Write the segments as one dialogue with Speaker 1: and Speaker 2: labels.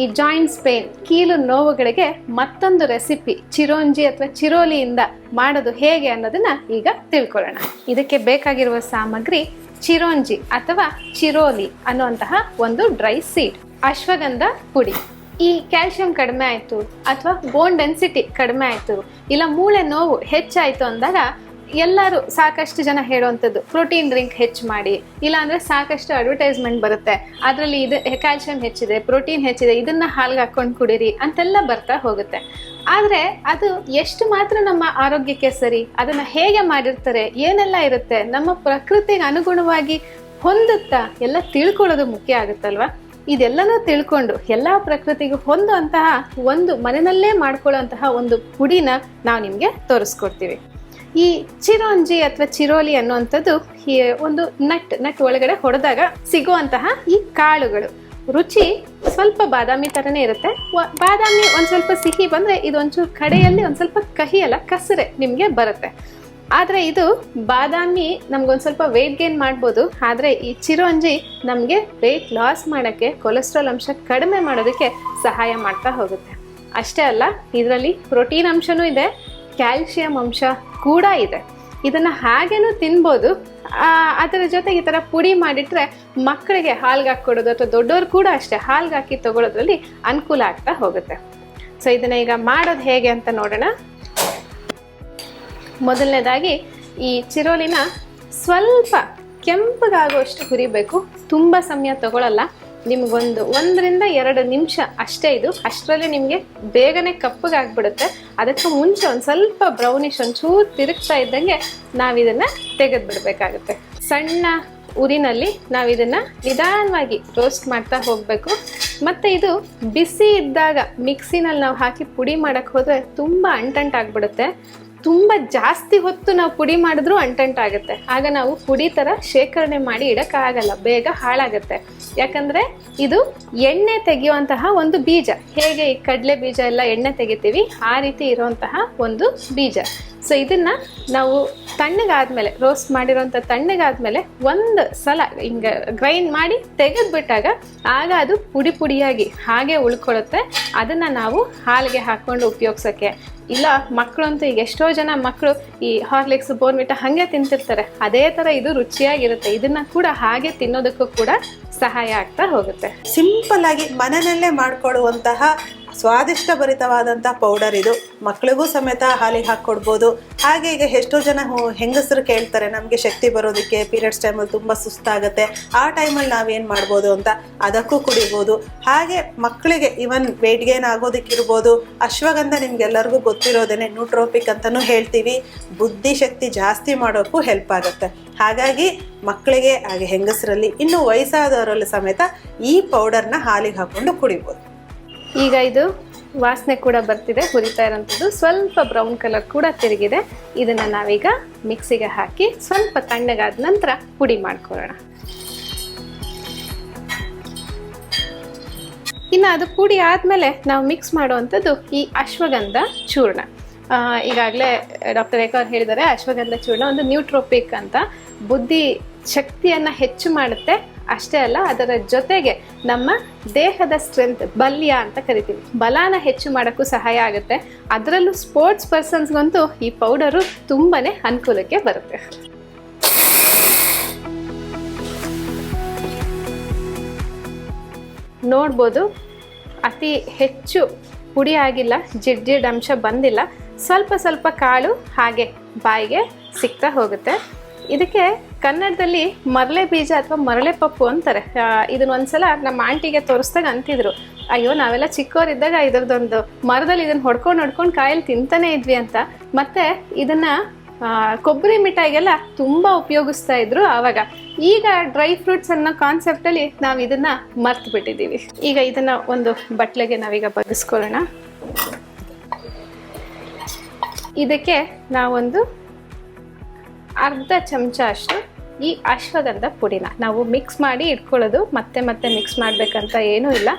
Speaker 1: ಈ joints pain ಕೀಲು ನೋವುಗಳಿಗೆ ಮತ್ತೊಂದು ರೆಸಿಪಿ ಚಿರೋಂಜಿ ಅಥವಾ ಚಿರೋಲಿಯಿಂದ ಮಾಡೋದು ಹೇಗೆ ಅನ್ನೋದನ್ನ ಈಗ ತಿಳ್ಕೊಳ್ಳೋಣ. ಇದಕ್ಕೆ ಬೇಕಾಗಿರುವ ಸಾಮಗ್ರಿ ಚಿರೋಂಜಿ ಅಥವಾ ಚಿರೋಲಿ ಅನ್ನುವಂತಹ ಒಂದು ಡ್ರೈ ಸೀಡ್ ಅಶ್ವಗಂಧ ಪುಡಿ. ಈ ಕ್ಯಾಲ್ಸಿಯಂ ಕಡಿಮೆ ಆಯಿತು ಅಥವಾ ಬೋನ್ ಡೆನ್ಸಿಟಿ ಕಡಿಮೆ ಆಯಿತು, ಇಲ್ಲ ಮೂಳೆ ನೋವು ಹೆಚ್ಚಾಯಿತು ಅಂದಾಗ ಎಲ್ಲರೂ ಸಾಕಷ್ಟು ಜನ ಹೇಳುವಂಥದ್ದು ಪ್ರೋಟೀನ್ ಡ್ರಿಂಕ್ ಹೆಚ್ಚು ಮಾಡಿ, ಇಲ್ಲಾಂದ್ರೆ ಸಾಕಷ್ಟು ಅಡ್ವರ್ಟೈಸ್ಮೆಂಟ್ ಬರುತ್ತೆ. ಅದರಲ್ಲಿ ಇದು ಕ್ಯಾಲ್ಸಿಯಂ ಹೆಚ್ಚಿದೆ ಪ್ರೋಟೀನ್ ಹೆಚ್ಚಿದೆ, ಇದನ್ನ ಹಾಲ್ಗೆ ಹಾಕೊಂಡು ಕುಡಿರಿ ಅಂತೆಲ್ಲ ಬರ್ತಾ ಹೋಗುತ್ತೆ. ಆದರೆ ಅದು ಎಷ್ಟು ಮಾತ್ರ ನಮ್ಮ ಆರೋಗ್ಯಕ್ಕೆ ಸರಿ, ಅದನ್ನ ಹೇಗೆ ಮಾಡಿರ್ತಾರೆ, ಏನೆಲ್ಲ ಇರುತ್ತೆ, ನಮ್ಮ ಪ್ರಕೃತಿಗೆ ಅನುಗುಣವಾಗಿ ಹೊಂದುತ್ತಾ ಎಲ್ಲ ತಿಳ್ಕೊಳ್ಳೋದು ಮುಖ್ಯ ಆಗುತ್ತಲ್ವಾ? ಇದೆಲ್ಲನೂ ತಿಳ್ಕೊಂಡು ಎಲ್ಲ ಪ್ರಕೃತಿಗೆ ಹೊಂದುವಂತಹ ಒಂದು ಮನೆಯಲ್ಲೇ ಮಾಡ್ಕೊಳ್ಳುವಂತಹ ಒಂದು ಪುಡಿನ ನಾವು ನಿಮಗೆ ತೋರಿಸ್ಕೊಡ್ತೀವಿ. ಈ ಚಿರೋಂಜಿ ಅಥವಾ ಚಿರೋಲಿ ಅನ್ನುವಂಥದ್ದು ಒಂದು ನಟ್ ನಟ್ ಒಳಗಡೆ ಹೊಡೆದಾಗ ಸಿಗುವಂತಹ ಈ ಕಾಳುಗಳು. ರುಚಿ ಸ್ವಲ್ಪ ಬಾದಾಮಿ ಥರನೇ ಇರುತ್ತೆ. ಬಾದಾಮಿ ಒಂದು ಸ್ವಲ್ಪ ಸಿಹಿ ಬಂದರೆ ಇದು ಒಂಚೂರು ಕಡೆಯಲ್ಲಿ ಒಂದು ಸ್ವಲ್ಪ ಕಹಿ ಅಲ್ಲ, ಕಸರೆ ನಿಮಗೆ ಬರುತ್ತೆ. ಆದರೆ ಇದು ಬಾದಾಮಿ ನಮ್ಗೊಂದು ಸ್ವಲ್ಪ ವೆಯ್ಟ್ ಗೇನ್ ಮಾಡ್ಬೋದು. ಆದರೆ ಈ ಚಿರೋಂಜಿ ನಮಗೆ ವೆಯ್ಟ್ ಲಾಸ್ ಮಾಡೋಕ್ಕೆ ಕೊಲೆಸ್ಟ್ರಾಲ್ ಅಂಶ ಕಡಿಮೆ ಮಾಡೋದಕ್ಕೆ ಸಹಾಯ ಮಾಡ್ತಾ ಹೋಗುತ್ತೆ. ಅಷ್ಟೇ ಅಲ್ಲ, ಇದರಲ್ಲಿ ಪ್ರೋಟೀನ್ ಅಂಶನೂ ಇದೆ. ಕ್ಯಾಲ್ಸಿಯಂ ಅಂಶ ಕೂಡ ಇದೆ. ಇದನ್ನು ಹಾಗೇನೂ ತಿನ್ಬೋದು. ಅದರ ಜೊತೆಗೆ ಈ ಥರ ಪುಡಿ ಮಾಡಿಟ್ರೆ ಮಕ್ಕಳಿಗೆ ಹಾಲ್ಗೆ ಹಾಕ್ಕೊಡೋದು ಅಥವಾ ದೊಡ್ಡವರು ಕೂಡ ಅಷ್ಟೇ ಹಾಲ್ಗೆ ಹಾಕಿ ತಗೊಳ್ಳೋದ್ರಲ್ಲಿ ಅನುಕೂಲ ಆಗ್ತಾ ಹೋಗುತ್ತೆ. ಸೊ ಇದನ್ನ ಈಗ ಮಾಡೋದು ಹೇಗೆ ಅಂತ ನೋಡೋಣ. ಮೊದಲನೇದಾಗಿ ಈ ಚಿರೋಲಿನ ಸ್ವಲ್ಪ ಕೆಂಪಗಾಗುವಷ್ಟು ಹುರಿಬೇಕು. ತುಂಬ ಸಮಯ ತಗೊಳ್ಳಲ್ಲ ನಿಮ್ಗೊಂದು ಒಂದರಿಂದ ಎರಡು ನಿಮಿಷ ಅಷ್ಟೇ ಇದು. ಅಷ್ಟರಲ್ಲಿ ನಿಮಗೆ ಬೇಗನೆ ಕಪ್ಪಗಾಗ್ಬಿಡುತ್ತೆ ಅದಕ್ಕೆ ಮುಂಚೆ ಒಂದು ಸ್ವಲ್ಪ ಬ್ರೌನಿಶ್ ಒಂಚೂರು ತಿರುಗ್ತಾ ಇದ್ದಂಗೆ ನಾವು ಇದನ್ನು ತೆಗೆದು ಬಿಡಬೇಕಾಗುತ್ತೆ ಸಣ್ಣ ಉರಿನಲ್ಲಿ ನಾವು ಇದನ್ನ ನಿಧಾನವಾಗಿ ರೋಸ್ಟ್ ಮಾಡ್ತಾ ಹೋಗಬೇಕು. ಮತ್ತು ಇದು ಬಿಸಿ ಇದ್ದಾಗ ಮಿಕ್ಸಿನಲ್ಲಿ ನಾವು ಹಾಕಿ ಪುಡಿ ಮಾಡೋಕ್ಕೆ ಹೋದರೆ ತುಂಬ ಅಂಟಂಟಾಗ್ಬಿಡುತ್ತೆ. ತುಂಬ ಜಾಸ್ತಿ ಹೊತ್ತು ನಾವು ಪುಡಿ ಮಾಡಿದ್ರೂ ಅಂಟಂಟಾಗುತ್ತೆ ಆಗ ನಾವು ಪುಡಿ ಥರ ಶೇಖರಣೆ ಮಾಡಿ ಇಡೋಕ್ಕಾಗಲ್ಲ ಬೇಗ ಹಾಳಾಗುತ್ತೆ. ಯಾಕಂದರೆ ಇದು ಎಣ್ಣೆ ತೆಗೆಯುವಂತಹ ಒಂದು ಬೀಜ. ಹೇಗೆ ಈ ಕಡಲೆ ಬೀಜ ಎಲ್ಲ ಎಣ್ಣೆ ತೆಗಿತೀವಿ, ಆ ರೀತಿ ಇರುವಂತಹ ಒಂದು ಬೀಜ. ಸೊ ಇದನ್ನ ನಾವು ತಣ್ಣಗಾದ್ಮೇಲೆ ರೋಸ್ಟ್ ಮಾಡಿರೋಂಥ ತಣ್ಣಗಾದ್ಮೇಲೆ ಒಂದು ಸಲ ಹಿಂಗೆ ಗ್ರೈಂಡ್ ಮಾಡಿ ತೆಗೆದ್ಬಿಟ್ಟಾಗ ಆಗ ಅದು ಪುಡಿ ಪುಡಿಯಾಗಿ ಹಾಗೆ ಉಳ್ಕೊಳ್ಳುತ್ತೆ. ಅದನ್ನ ನಾವು ಹಾಲಿಗೆ ಹಾಕೊಂಡು ಉಪಯೋಗಿಸೋಕ್ಕೆ. ಇಲ್ಲ ಮಕ್ಕಳಂತೂ ಈಗ ಎಷ್ಟೋ ಜನ ಮಕ್ಕಳು ಈ ಹಾರ್ಲಿಕ್ಸ್ ಬೋರ್ಮಿಟ ಹಾಗೆ ತಿಂತಿರ್ತಾರೆ. ಅದೇ ಥರ ಇದು ರುಚಿಯಾಗಿರುತ್ತೆ. ಇದನ್ನ ಕೂಡ ಹಾಗೆ ತಿನ್ನೋದಕ್ಕೂ ಕೂಡ ಸಹಾಯ ಆಗ್ತಾ ಹೋಗುತ್ತೆ.
Speaker 2: ಸಿಂಪಲ್ ಆಗಿ ಮನೆಯಲ್ಲೇ ಮಾಡ್ಕೊಳ್ಳುವಂತಹ ಸ್ವಾದಿಷ್ಟ ಭರಿತವಾದಂಥ ಪೌಡರ್ ಇದು. ಮಕ್ಕಳಿಗೂ ಸಮೇತ ಹಾಲಿಗೆ ಹಾಕ್ಕೊಡ್ಬೋದು. ಹಾಗೆ ಈಗ ಎಷ್ಟೋ ಜನ ಹೆಂಗಸರು ಕೇಳ್ತಾರೆ, ನಮಗೆ ಶಕ್ತಿ ಬರೋದಕ್ಕೆ ಪೀರಿಯಡ್ಸ್ ಟೈಮಲ್ಲಿ ತುಂಬ ಸುಸ್ತಾಗುತ್ತೆ. ಆ ಟೈಮಲ್ಲಿ ನಾವೇನು ಮಾಡ್ಬೋದು ಅಂತ ಅದಕ್ಕೂ ಕುಡಿಬೋದು. ಹಾಗೆ ಮಕ್ಕಳಿಗೆ ಇವನ್ ವೆಯ್ಟ್ ಗೇನ್ ಆಗೋದಕ್ಕಿರ್ಬೋದು. ಅಶ್ವಗಂಧ ನಿಮ್ಗೆಲ್ಲರಿಗೂ ಗೊತ್ತಿರೋದೇನೆ ನ್ಯೂಟ್ರೋಪಿಕ್ ಅಂತಲೂ ಹೇಳ್ತೀವಿ. ಬುದ್ಧಿಶಕ್ತಿ ಜಾಸ್ತಿ ಮಾಡೋಕ್ಕೂ ಹೆಲ್ಪ್ ಆಗುತ್ತೆ. ಹಾಗಾಗಿ ಮಕ್ಕಳಿಗೆ ಹಾಗೆ ಹೆಂಗಸರಲ್ಲಿ ಇನ್ನು ವಯಸ್ಸಾದವರಲ್ಲಿ ಸಮೇತ ಈ ಪೌಡರ್ನ ಹಾಲಿಗೆ ಹಾಕ್ಕೊಂಡು ಕುಡಿಬೋದು.
Speaker 1: ಈಗ ಇದು ವಾಸನೆ ಕೂಡ ಬರ್ತಿದೆ, ಹುರಿತಾ ಇರೋಂಥದ್ದು. ಸ್ವಲ್ಪ ಬ್ರೌನ್ ಕಲರ್ ಕೂಡ ತಿರುಗಿದೆ. ಇದನ್ನ ನಾವೀಗ ಮಿಕ್ಸಿಗೆ ಹಾಕಿ ಸ್ವಲ್ಪ ತಣ್ಣಗಾದ ನಂತರ ಪುಡಿ ಮಾಡ್ಕೊಳ್ಳೋಣ. ಇನ್ನು ಅದು ಪುಡಿ ಆದಮೇಲೆ ನಾವು ಮಿಕ್ಸ್ ಮಾಡುವಂಥದ್ದು ಈ ಅಶ್ವಗಂಧ ಚೂರ್ಣ. ಈಗಾಗಲೇ ಡಾಕ್ಟರ್ ರೇಖಾ ಅವ್ರು ಹೇಳಿದ್ದಾರೆ, ಅಶ್ವಗಂಧ ಚೂರ್ಣ ಒಂದು ನ್ಯೂಟ್ರೋಪಿಕ್ ಅಂತ. ಬುದ್ಧಿ ಶಕ್ತಿಯನ್ನು ಹೆಚ್ಚು ಮಾಡುತ್ತೆ. ಅಷ್ಟೇ ಅಲ್ಲ, ಅದರ ಜೊತೆಗೆ ನಮ್ಮ ದೇಹದ ಸ್ಟ್ರೆಂತ್ ಬಲ್ಯ ಅಂತ ಕರಿತೀವಿ. ಬಲಾನ ಹೆಚ್ಚು ಮಾಡೋಕ್ಕೂ ಸಹಾಯ ಆಗುತ್ತೆ. ಅದರಲ್ಲೂ ಸ್ಪೋರ್ಟ್ಸ್ ಪರ್ಸನ್ಸ್ಗಂತೂ ಈ ಪೌಡರು ತುಂಬಾ ಅನುಕೂಲಕ್ಕೆ ಬರುತ್ತೆ. ನೋಡ್ಬೋದು, ಅತಿ ಹೆಚ್ಚು ಪುಡಿ ಆಗಿಲ್ಲ ಜಿಡ್ ಜಿಡ್ ಅಂಶ ಬಂದಿಲ್ಲ. ಸ್ವಲ್ಪ ಸ್ವಲ್ಪ ಕಾಳು ಹಾಗೆ ಬಾಯಿಗೆ ಸಿಗ್ತಾ ಹೋಗುತ್ತೆ. ಇದಕ್ಕೆ ಕನ್ನಡದಲ್ಲಿ ಮರಳೆ ಬೀಜ ಅಥವಾ ಮರಳೆ ಪಪ್ಪು ಅಂತಾರೆ. ಇದನ್ನ ಒಂದ್ಸಲ ನಮ್ಮ ಆಂಟಿಗೆ ತೋರಿಸ್ದಾಗ ಅಂತಿದ್ರು. ಅಯ್ಯೋ, ನಾವೆಲ್ಲ ಚಿಕ್ಕವರಿದ್ದಾಗ ಇದ್ರದ್ದೊಂದು ಮರದಲ್ಲಿ ಇದನ್ನ ಹೊಡ್ಕೊಂಡು ಹೊಡ್ಕೊಂಡು ಕಾಯಲ್ಲಿ ತಿಂತಾನೆ ಇದ್ವಿ ಅಂತ. ಮತ್ತೆ ಇದನ್ನ ಕೊಬ್ಬರಿ ಮಿಠಾಯಿಗೆಲ್ಲ ತುಂಬ ಉಪಯೋಗಿಸ್ತಾ ಇದ್ರು ಆವಾಗ. ಈಗ ಡ್ರೈ ಫ್ರೂಟ್ಸ್ ಅನ್ನೋ ಕಾನ್ಸೆಪ್ಟಲ್ಲಿ ನಾವು ಇದನ್ನ ಮರ್ತು ಬಿಟ್ಟಿದ್ದೀವಿ. ಈಗ ಇದನ್ನ ಒಂದು ಬಟ್ಲೆಗೆ ನಾವೀಗ ಬಗ್ಗಿಸ್ಕೊಳ್ಳೋಣ ಇದಕ್ಕೆ ನಾವೊಂದು ಅರ್ಧ ಚಮಚ ಅಷ್ಟು ಈ ಅಶ್ವಗಂಧ ಪುಡಿನ ನಾವು ಮಿಕ್ಸ್ ಮಾಡಿ ಇಟ್ಕೊಳ್ಳೋದು, ಮತ್ತೆ ಮತ್ತೆ ಮಿಕ್ಸ್ ಮಾಡಬೇಕಂತ ಏನೂ ಇಲ್ಲ.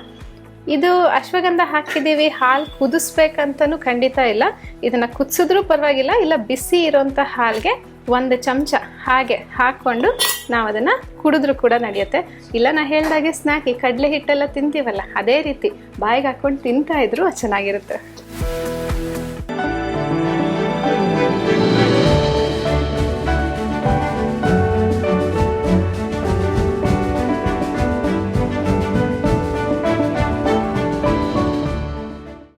Speaker 1: ಇದು ಅಶ್ವಗಂಧ ಹಾಕಿದ್ದೀವಿ, ಹಾಲು ಕುದಿಸ್ಬೇಕಂತನೂ ಖಂಡಿತ ಇಲ್ಲ. ಇದನ್ನು ಕುದಿಸಿದ್ರೂ ಪರವಾಗಿಲ್ಲ, ಇಲ್ಲ ಬಿಸಿ ಇರೋಂಥ ಹಾಲಿಗೆ ಒಂದು ಚಮಚ ಹಾಗೆ ಹಾಕ್ಕೊಂಡು ನಾವು ಅದನ್ನು ಕುಡಿದ್ರೂ ಕೂಡ ನಡೆಯುತ್ತೆ. ಇಲ್ಲ, ನಾ ಹೇಳಿದಾಗೆ ಸ್ನ್ಯಾಕ್ ಈ ಕಡಲೆ ಹಿಟ್ಟೆಲ್ಲ ತಿಂತೀವಲ್ಲ, ಅದೇ ರೀತಿ ಬಾಯಿಗೆ ಹಾಕ್ಕೊಂಡು ತಿಂತಾ ಇದ್ರು ಚೆನ್ನಾಗಿರುತ್ತೆ.